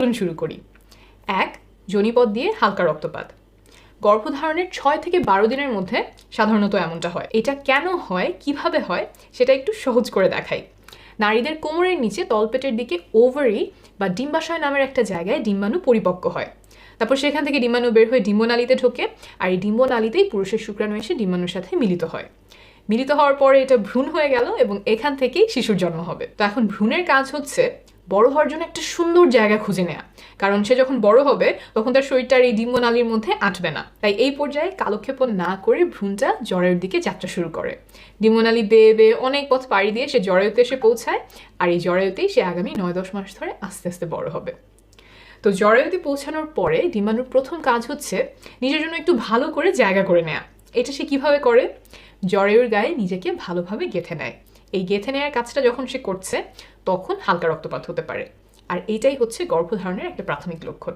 চলুন শুরু করি। এক যোনিপদ দিয়ে হালকা রক্তপাত। গর্ভধারণের ছয় থেকে বারো দিনের মধ্যে সাধারণত এমনটা হয়। এটা কেন হয়? কীভাবে হয়? সেটা একটু সহজ করে দেখাই। নারীদের কোমরের নিচে তলপেটের দিকে ওভারি বা ডিম্বাশয় নামের একটা জায়গায় ডিম্বাণু পরিপক্ক হয়। তারপর সেখান থেকে ডিম্বাণু বের হয়ে ডিম্বনালীতে ঢোকে আর এই ডিম্বনালীতেই পুরুষের শুক্রাণু এসে ডিম্বাণুর সাথে মিলিত হয়। মিলিত হওয়ার পরে এটা ভ্রূণ হয়ে গেল এবং এখান থেকেই শিশুর জন্ম হবে। তো এখন ভ্রূণের কাজ হচ্ছে বড় হওয়ার জন্য একটা সুন্দর জায়গা খুঁজে নেয়া। কারণ সে যখন বড় হবে, তখন তার শরীরটার এই ডিম্বনালীর মধ্যে আঁটবে না। তাই এই পর্যায়ে কালক্ষেপণ না করে ভ্রূণটা জরায়ুর দিকে যাত্রা শুরু করে। ডিম্বনালী বেয়ে বেয়ে অনেক পথ পাড়ি দিয়ে সে জরায়ুতে এসে পৌঁছায়, আর এই জরায়ুতেই সে আগামী নয় দশ মাস ধরে আস্তে আস্তে বড় হবে। তো জরায়ুতে পৌঁছানোর পরে ডিম্বাণুর প্রথম কাজ হচ্ছে নিজের জন্য একটু ভালো করে জায়গা করে নেয়া। এটা সে কীভাবে করে? জরায়ুর গায়ে নিজেকে ভালোভাবে গেঁথে নেয়। এই গেথেনিয়ার কাজটা যখন সে করছে, তখন হালকা রক্তপাত হতে পারে। আর এটাই হচ্ছে গর্ভধারণের একটা প্রাথমিক লক্ষণ।